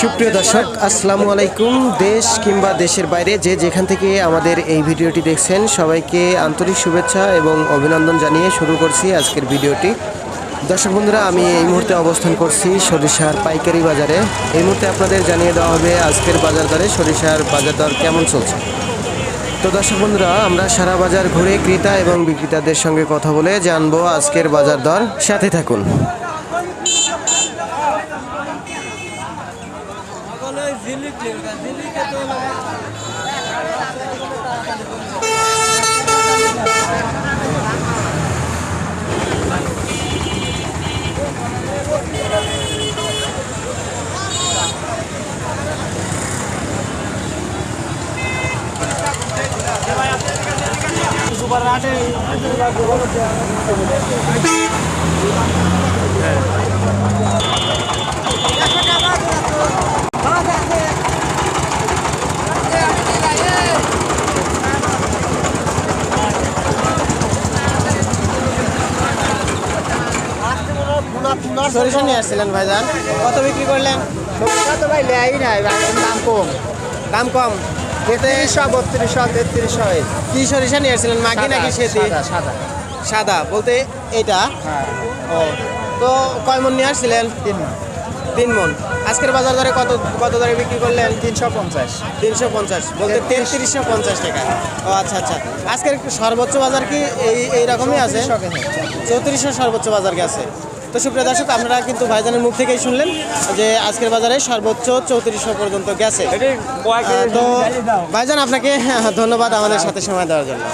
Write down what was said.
সুপ্রিয় দর্শক, আসসালামু আলাইকুম। দেশ কিংবা দেশের বাইরে যে যেখান থেকে আমাদের এই ভিডিওটি দেখছেন, সবাইকে আন্তরিক শুভেচ্ছা এবং অভিনন্দন জানিয়ে শুরু করছি আজকের ভিডিওটি। দর্শক বন্ধুরা, আমি এই মুহূর্তে অবস্থান করছি সরিষার পাইকারি বাজারে। এই মুহূর্তে আপনাদের জানিয়ে দেওয়া হবে আজকের বাজার দরে সরিষার বাজার দর কেমন চলছে। তো দর্শক বন্ধুরা, আমরা সারা বাজার ঘুরে ক্রেতা এবং বিক্রেতাদের সঙ্গে কথা বলে জানব আজকের বাজার দর। সাথে থাকুন। সরিষা নিয়ে আসছিলেন ভাইজান। কত বিক্রি করলেন? সবটা তো ভাই লেয়াই নাই দাম কম। দাম কম? তেত্রিশশো বত্রিশশো তেত্রিশশো এই। কি সরিষা নিয়ে আসছিলেন? মাগি নাকি সেতি? সাদা সাদা। বলতে এটা হ্যাঁ। ও তো কয় মন নিয়ে আসছিলেন? তিন তিন মন। আজকের বাজার দরে কত কত দরে বিক্রি করলেন? তিনশো পঞ্চাশ। তিনশো পঞ্চাশ। বলতে তেত্রিশশো পঞ্চাশ টাকা। ও আচ্ছা আচ্ছা। আজকের সর্বোচ্চ বাজার কি এই এই রকমই আছে? চৌত্রিশশো সর্বোচ্চ বাজার গেছে তো সুপ্রিয় দর্শক আপনারা কিন্তু ভাইজানের মুখ থেকেই শুনলেন যে আজকের বাজারে সর্বোচ্চ চৌত্রিশশো পর্যন্ত গেছে। তো ভাইজান আপনাকে ধন্যবাদ আমাদের সাথে সময় দেওয়ার জন্য।